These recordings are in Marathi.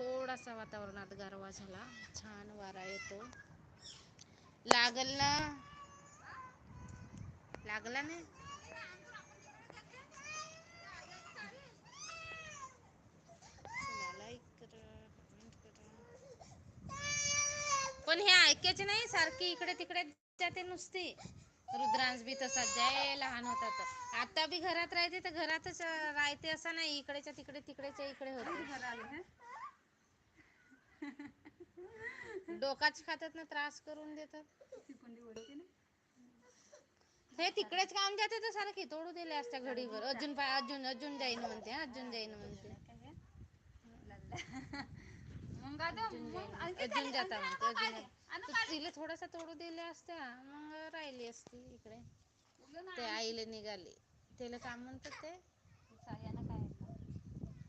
थोडासा वातावरणात गारवा झाला. छान वारा येतो. लागल ना? लागला नाही पण हे ऐकायचे नाही सारखी इकडे तिकडे जाते नुसती. रुद्रांश बी तसाच जय लहान होता तर आता बी घरात राहते तर घरातच राहते असं नाही. इकडेच्या तिकडे तिकडेच्या इकडे होते. डोकाच खातात ना त्रास करून देतात. हे तिकडेच काम जाते तर सारखी तोडू दिले असत्या घडीवर. अजून पा अजून अजून जाईन म्हणते अजून जाईन म्हणते. अजून जाता म्हणते अजून. तिला थोडासा तोडू दिल्या असत्या. मग राहिली असती इकडे. ते आईले निघाली. त्याला काम म्हणतात ते? काय ऐकलं?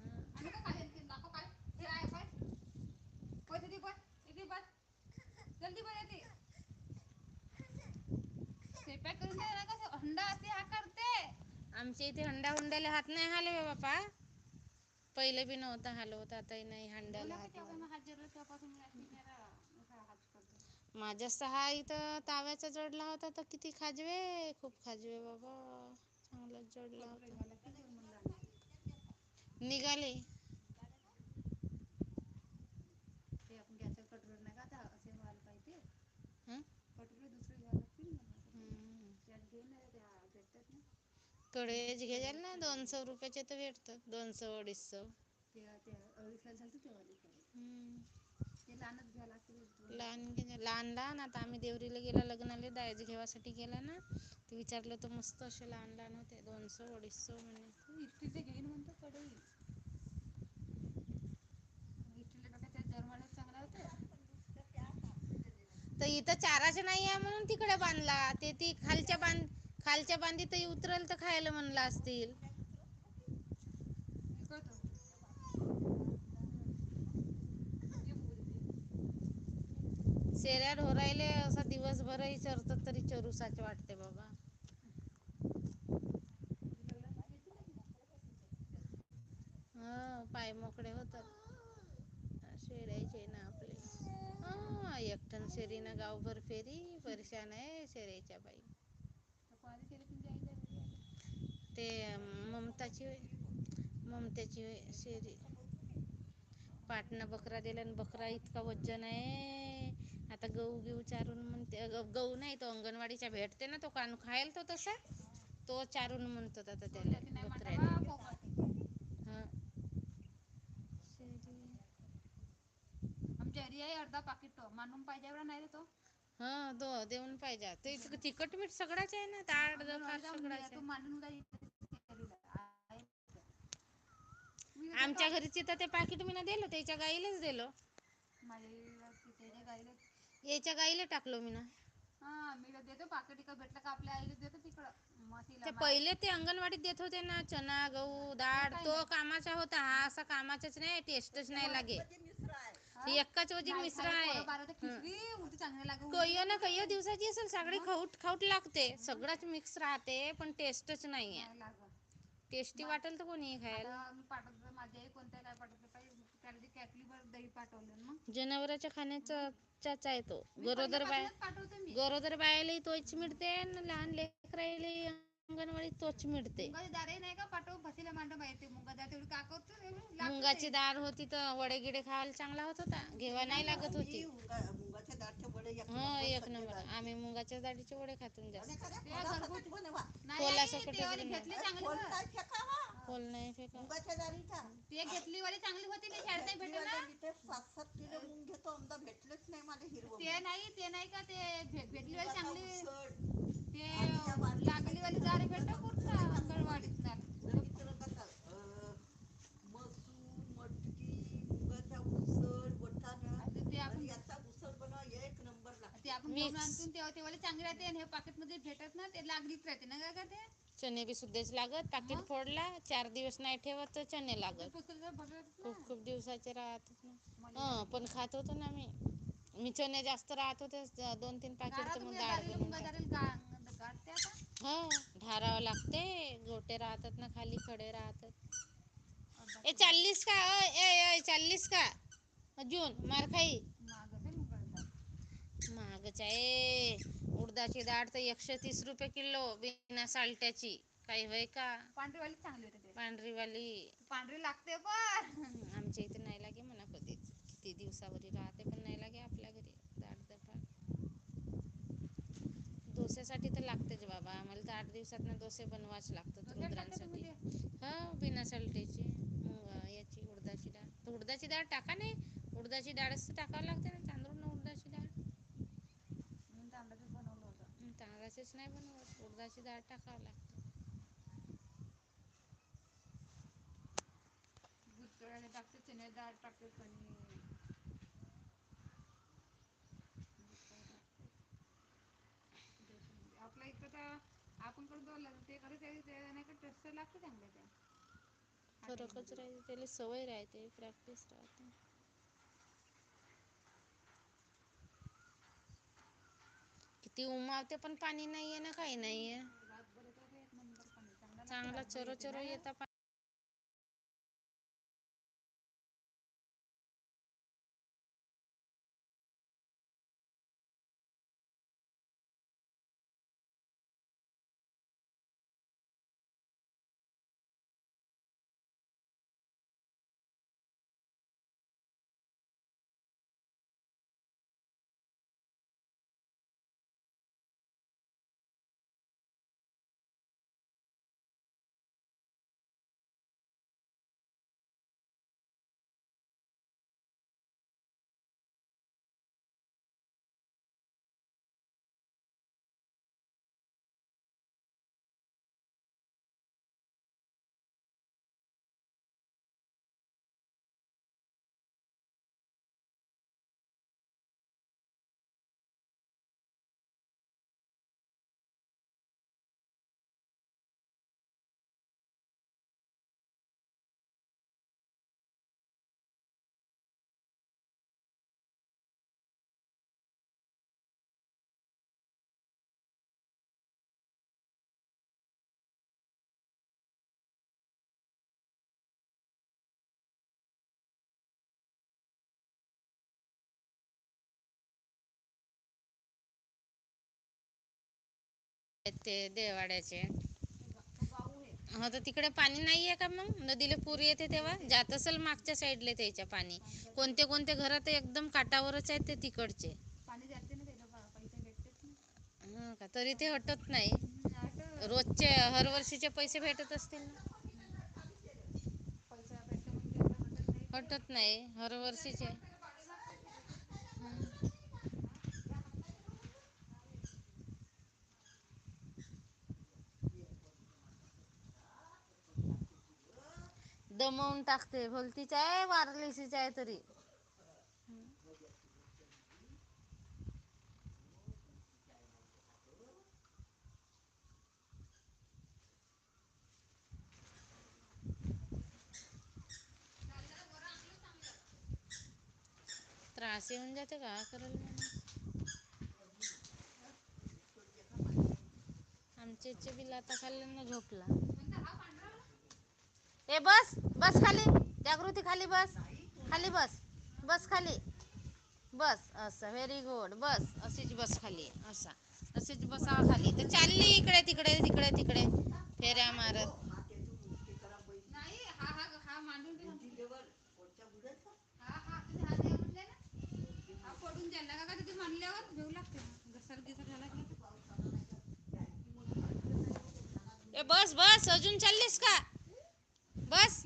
हं. आणू का खाली आणखी? नको खाली. हे आहे पाय. पाय दीदी पाय. दीदी पाय. जल्दी पाय येते. स्वयंपाक करून दे ना कसं हंडा असते हा करते आमच्या इथे हंडा हुंड्याला हात नाही हाले बापा पहिले बी नव्हता हलवत आताही नाही हंड्याला बोला का हात तेव्हा लावला. मग हात जेवढे तेव्हापासून मी अशी जरा असा हात करते. माझ्या सहा इथं ताव्याचा जडला होता तर किती खाजवे खूप खाजवे बाबा चांगलाच जडला कटोरे होता घाला की दोन म्हणलं आणखी. निघाले ते आपण गॅसवर कटोरे नाही का आता असे व्हायला पाहिजे हं? कटोरे दुसरे घ्यायला लागतील ना हं. त्यात घे ना त्या भेटतात ना कडेच घ्याल ना दोनशे रुपयाचे तर भेटतात दोनशे अडीचशे. ते ते अडीचला झालं ते वाले हम्म. ते लहानच घ्यायला लागतील दोन. लहान घे लहान लहान. आता आम्ही देवरीला गेला लग्नाला दायज घेवासाठी गेला ना ते विचारलं तर मस्त असे लहान लहान होते दोनशे अडीचशे म्हणे. इस्त्रीचे घेईन म्हणतो त्या जर्मनीत चांगला होते तर इथं चाराच नाही आहे म्हणून तिकडे बांधला. ते ती खालच्या बांध खालच्या बांधीत उतरल तर खायला म्हणलं असतील. शेऱ्या ढोरायले असा दिवसभरही चरतात तरी चरूसाचे वाटते बाबा. हा पाय मोकळे होतात. शेळ्याचे ना आपले. हा एकठण शेरी ना गावभर फेरी परेशान आहे शेऱ्याच्या बाई पाणी केले तुमच्या आईच्या घरी आले ते ममताची ममताची शेरी पाटण बकरा दिला आणि बकरा इतका वजन आहे. आता गहू घेऊ चारून म्हणते गहू नाही तो अंगणवाडीच्या भेटते ना तो कानू खायल तो तसा. तो चारून म्हणतात आता त्याला म्हणता बकऱ्याला. हा. आमच्या अर्धा पाकिट मानून पाहिजे एवढा नाही रे तो. हा दो देऊन पाहिजे. ते तिकट मीठ सगळंच आहे ना मी- सगळंच मानून काही आमच्या घरीची तर ते पाकिट मी दिलं त्याच्या गाईलाच दिलं. माझ्या त्याच्या गाईला याच्या गाईला टाकलो मी ना हा मी देतो पाकिट भेटलं का आपल्या आईला देतो तिकडं. मग तिला ते मा- पहिले ते अंगणवाडीत देत होते ना चना गहू ते डाळ तो. कामाचा होता हा असा कामाचाच नाही टेस्टच नाही लागे. हा? एकाच वजी मिश्र आहे. बारा तर. खिचडी उलटी चांगली लागू. कय ना कय दिवसाची असेल सगळी खाऊट खाऊट लागते. सगळंच मिक्स राहते पण टेस्टच नाहीये. नाही लागत. टेस्टी वाटेल तर कोणी खायला. आता मी पाठवतो. माझ्या आई कोणत्या काय पाठवते पाहिजे. त्याला कॅटलीवर दही पाठवलं मग जनावरांच्या खाण्याचा चाच आहे तो. गरोदर बाय पहिल्यापासूनच पाठवते मी. गरोदर बायाला तोच मिळते लहान लेकराले अंगणवाडी तोच मिळते. मुगाची दारे नाही का पाठव फसीला मांड माहिती मुगा दार तेवढी का करतो? एवढी? लागतं मुगाची. डाळ होती तर वडे गिडे खायला चांगला होत होता. घेवा नाही लागत होती. मुगाच्या डाळचे वडे एक हो नंबर एक नंबर. आम्ही मुगाच्या डाळीचे वडे खातून जास्त. आणि एखाद्या बनवा. नाही कोला सकट वाली. घेतली चांगली. मुगाच्या ते घेतली वाली चांगली होती ना? मी ते सात सात किलो मूग घेतो आमदा भेटलेच नाही मला हिरवं ते. नाही ते नाही का ते भेटली वाली चांगली? ते लागली वाली दारे मुगाचा भेटत उसळ. कुठं नाही का अंगणवाडीत कसा मसूर मटकी मुगाचा उसळ वाटाणा ते आपण याचा उसळ बनवा एक नंबर ते आपण आणतो तेव्हा ते वाली चांगली राहते आणि हे पाकिटमध्ये भेटत ना ते लागलीच राहते ना का ते? चने बी सुद्धाच लागत पाकिट? फोडला चार दिवस नाही ठेवत तर चने ते लागत खूप खूप दिवसाचे राहत ह पण खात होतो ना मी. मी चणे जास्त राहत होते दोन तीन पाकिट तर मग डाळ हो धारावं लागते गोटे राहतात ना खाली खडे राहतात. ए. चाललीस का? ए चाललीस का? अजून मार खाई. मुगाची आहे उडदाची डाळ तर एकशे तीस रुपये किलो बिना साल्ट्याची. काही होय का? पांढरीवाली चांगली होते ते. पांढरीवाली. पांढरी लागते पण. आमच्या इथे नाही लागे म्हणा कधीच. किती दिवसावरी राहते पण नाही लागे आपल्या घरी. डाळ दपाट डोस्यासाठी तर लागतेच बाबा. आम्हाला तर आठ दिवसात ना डोसे बनवाच लागतात रुद्रांसाठी ते हा बिना सल्टेची मुग याची उडदाची डाळ. तर उडदाची डाळ टाका नाही. उडदाची डाळच तर टाकावं लागते ना तांदूळ ना उडदाची डाळ मी तांदळाचंच बनवलं होतं तांदळाचेच नाही बनवत उडदाची डाळ टाकावं लागते. बुट टाकते चणे डाळ टाकते कणी आपल्या इथं तर आपण पण बोललं ते कर ते नाही का टेस्ट लागते चांगल्या त्या फरकच राहते त्याला सवय राहते प्रॅक्टिस राहते. किती उमावते पण पाणी नाहीये ना काही नाहीये. चांगला चोरो चोरो येता पाणी ते देवाड्याचे. आहे हा तर तिकडे पाणी नाहीये का मग? नदीला पूर येते तेव्हा? जात असेल मागच्या साईडला त्याच्या पाणी. कोणते कोणते घरात एकदम काटावरच आहेत ते तिकडचे. हा का? तरी ते हटत नाही. रोजचे हर वर्षीचे पैसे भेटत असतील ना? म्हणजे हटत नाही. ते हटत नाही हर वर्षीचे हं. दमवून टाकते. भलतीच आहे वारलेसीच आहे तरी. त्रास येऊन जाते का? करायला आमच्या इथे बिल आता खाल्ल्यानं झोपला. ए बस बस खाली. जागृती खाली बस. खाली बस. बस खाली. बस असं. व्हेरी गुड बस. अशीच बस खाली. असा. अशीच बसावा खाली. तर चालली. इकडे तिकडे तिकडे तिकडे. फेऱ्या मारत. ए बस बस. अजून चाललीस का? बस.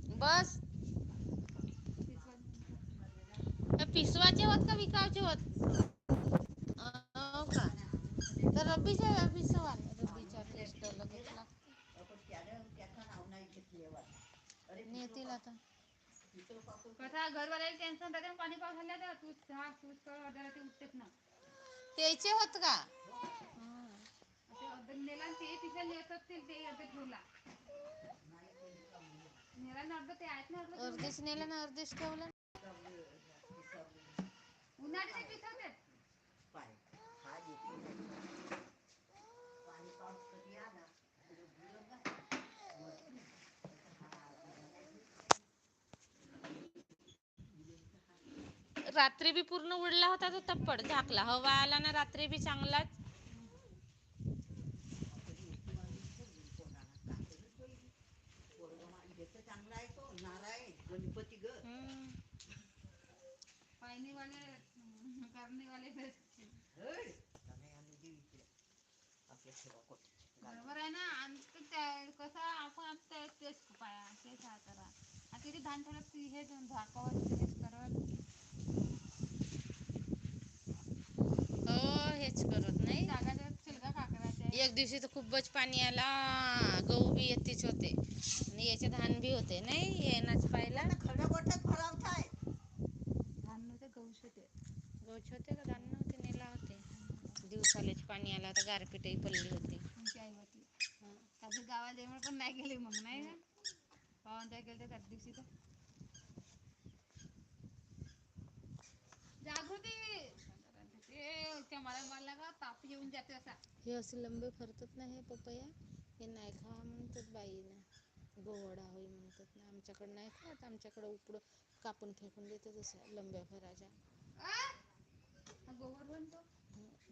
ते बस. पिसवाचे होत का विकायचे होत? हो का? तर रब्बीच्या पिसवा रब्बीच्या टेस्ट लगेच लागते आपण त्यानं त्याचं नाव नाही घेतलेवर अरे नेतील आता. कसा घरवाल्याला टेन्शन राहते पाणी पाऊस आला तर तूच हा तूच कर अर्ध्या रात्री उठतेच ना. त्याचे होत का? ते अर्ध नेला ते तिथे नेत असतील ते अर्ध ठेवला नेला ना अर्ध ते आहेत ना अर्ध ठेवले अर्धेच नेलं ना अर्धेच ठेवलं हा रात्री बी पूर्ण उडला होता तो तप्पड झाकला. हवा आला ना रात्री बी चांगलाच चांगला आहे तो गणपती ग. आपल्या सेवा. बरोबर आहे ना? आमचं कसं आपण तेच पाया तेच हा करा आता किती धान ठेवलं ती हे देऊन झाकावं हेच करत. हो हेच करत नाही. जागा काकराच्या एक दिवशी तर खूपच पाणी आला. गहू बी येतीच होते. आणि याचे धान बी होते नाही खड्या गोट्यात भरावताय धान होते होते। का धान नेला होते। दिवसालेच पाणी आला होता गारपीटही पडली होती। आमची आई होती। कधी गावात येऊन पण नाही गेली मग नाही ना पवन त्या गेले त्या दिवशी तर. जागृती! ते त्या मला मला का ताप येऊन जाते असा. हे असे लंबे फरतात ना हे पपया हे नाही खा म्हणतात बाईनं. गोवडा होई म्हणतात ना आमच्याकडं नाही खात आमच्याकडं उपडं कापून फेकून देते तसं लंब्या बनतो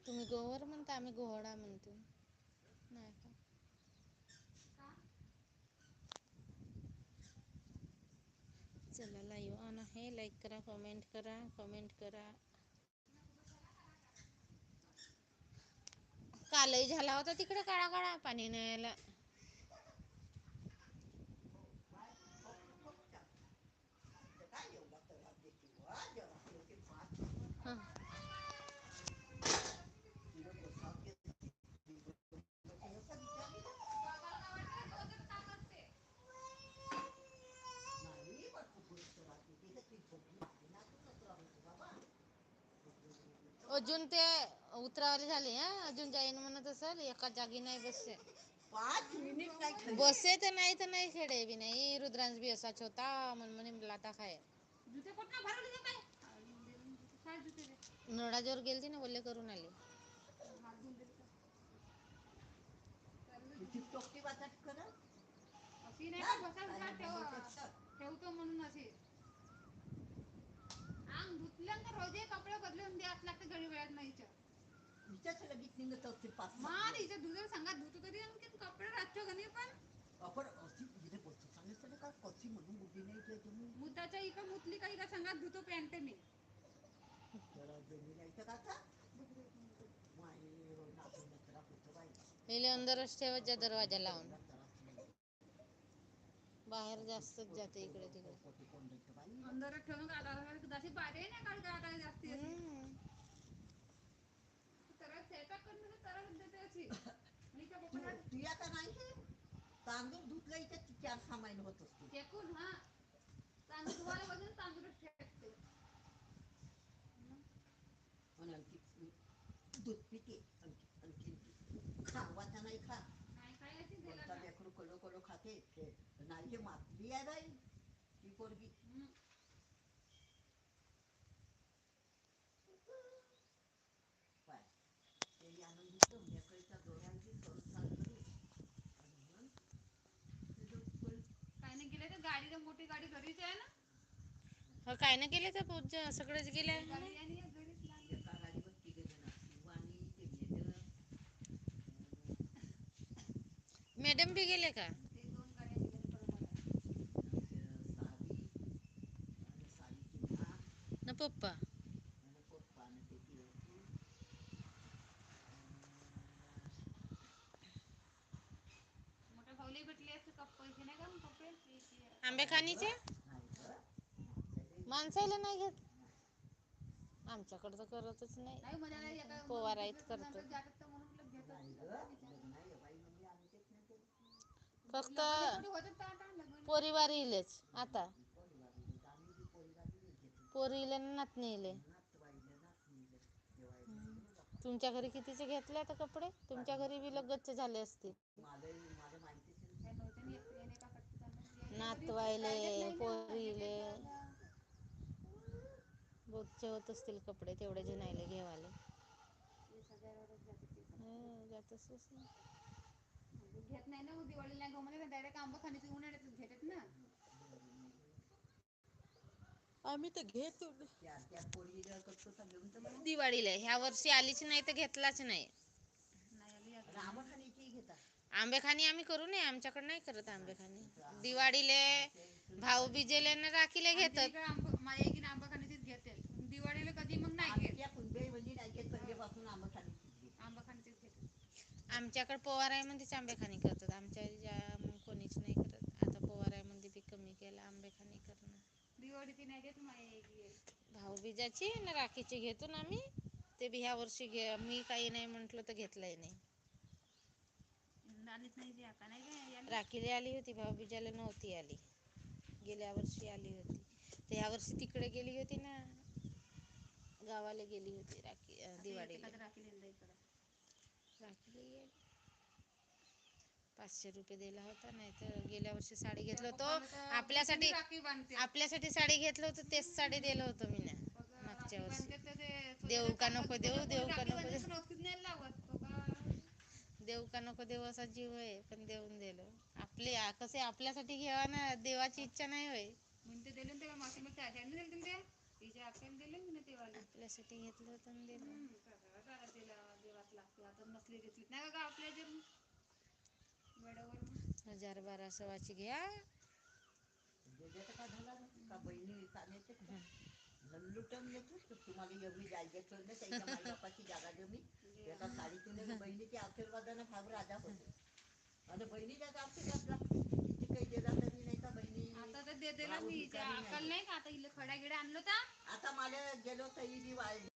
तुम्ही गोवर म्हणता आम्ही गोहडा म्हणतो. नाही का? चला लाईव्ह ऑन आहे. लाईक करा कमेंट करा कमेंट करा. कालही झाला होता तिकडे काळा काळा पाणी नाही यायला काय एवढा त्रास देते बुवा, जरा आपलं पाच हं. किलो बसाव घेत. असं विचारली ना? नाही, पण खूपच त्रास देते. हे ती झोपली होती ना, खूपच त्रास होतो बाबा. अजून ते उतरावरी झाले हा? अजून जाईन म्हणत असेल एका जागी नाही बसते. पाच मिनिट नाही खाली. बसे तर नाही तर नाही खेडे बी नाही. रुद्रांश बी असाच होता मन म्हणे लाता खाय. जुते कोणता भरवले ते काय काय जुते रे नळाजवळ गेलती ना ओले करून आली. ठेवतो म्हणून अशी. अंग धुतल्यानंतर रोजे कपडे मा दिवस. तिच्या दुधाला सांगा धुतो तरी आणखी कपडे राखतो गणी पण आपण अशी इथे बसतो सांगितलं का कशी म्हणून बुद्धी नाही तुम्ही मुताच्या मुतली का इकडे सांगा धुतो पॅन्ट मी जमीन का? माई, कुठं बाई. पहिले अंदरच ठेवत जा दरवाजा लावून नाही. बाहेर जास्तच जाते इकडे तिकडे ठेवून का बाहेर नाही काढ का आता जास्ती हम्म. तर स्वयंपाक करून तर तरच देते अशी आणि त्या कपड्यात तू ती आता नाही हे. तांदूळ धुतलं इथे चार सहा महिने होत असते फेकून हा तांदूळ धुवायला बसून तांदूळच फेकते पण आणखी दूध पिते आणखी आणखी खा वाचा नाही खा नाही काय अशी दिला कोणता लेकरू कडो कडो खाते ते नाही हे मातली आहे बाई ती पोरगी गेले भी गाडी मोठी गाडी घरीच आहे ना? हो काय ना केले तर पूजा सगळेच गेले. गाडी आणि एक घरीच लागली एका गाडीवर तिघे जण शिव आणि ते मेलं मॅडम बी गेले का? ते दोन ना पप्पा? आता परिवार इलेच आता. पोरीवारीले तर आम्ही बी पोरीवारीलेच घेतो. पोरी इले ना नातनी इले नातवाईले नातनीले. तुमच्या घरी कितीचे घेतले आता कपडे? तुमच्या घरी बी लगतचे झाले असतील. माझं मला रोजचे होत असतील कपडे तेवढे जणायले घेवाले. वीस हजारावरच जाते ते कपडे. हो जातच ना घेत नाही ना डायरेक्ट आंबा खाण्याचे उन्हाळ्यातच घेतात ना. आम्ही तर घेतो. दिवाळीला ह्या वर्षी आलीच नाही तर घेतलाच नाही. आंबेखानी आम्ही करू नये आमच्याकडे नाही करत आंबेखानी. दिवाळीले भाऊ बिजेले ना राखीले घेतात. आंब माझ्या इकडे आंबाखानीचीच घेते दिवाळीला कधी मग नाही घेत आमच्या कुंभे म्हणजे नाही घेत पहिल्यापासून आंबाखानीचीच घेत आंबाखानीचीच घेते आमच्याकडे पोवारायमध्येच आंबेखानी करतात. आमच्या ज्या मग कोणीच नाही करत. आता पोवारायमध्ये बी कमी केलं आंबेखानी करणं. दिवाळीची नाही घेत माझ्या इकडे भाऊ बिजाची ना राखीची घेतो ना आम्ही. ते बी ह्या वर्षी घे मी काही नाही म्हटलं तर घेतलंय नाही. आलीच नाही काय. राखीला आली होती भाऊ बिजाला नव्हती आली. गेल्या वर्षी आली होती. तर ह्या वर्षी तिकडे गेली होती ना. गावाला गेली होती राखी अं, आता दिवाळीला. राखीला इकडं. पाचशे रुपये दिला होता नाही तर गेल्या वर्षी साडी घेतलं होतं. आपल्यासाठी आपल्यासाठी साडी घेतलं होतं तेच साडी दिलं होतं मी ना मागच्या वर्षी. देऊ का नको देऊ, देऊ का नको देऊ. का देऊ का नको देऊ असा जीव आहे पण देऊन दिलं. आपले कसे आपल्यासाठी घ्यावा ना देवाची इच्छा नाही होय. म्हणते दिले ना तेव्हा मावशी मग त्याच्याने दिले ना ते? तिच्या आत्याने दिले ना तेव्हा आपल्यासाठी घेतलं होतं दिलं. देवाच लागते. आता नसली घेतली नाही का आपल्या जर. हजार बारा सवाची घ्या झालं? का बहिणी? लुटून तुम्हाला एवढी जायचे तर ना त्याच्या माईबापाची जागा जमी एका साडीतून बहिणीच्या आशीर्वादानं भाऊ राजा होते बहिणीच्या किती काही दिला तरी नाही का बहिणी आता तर दे दिला भाऊ मी नाही. का आता इले खडा गिडा आणलं तर आता मला गेलो तरी वाढ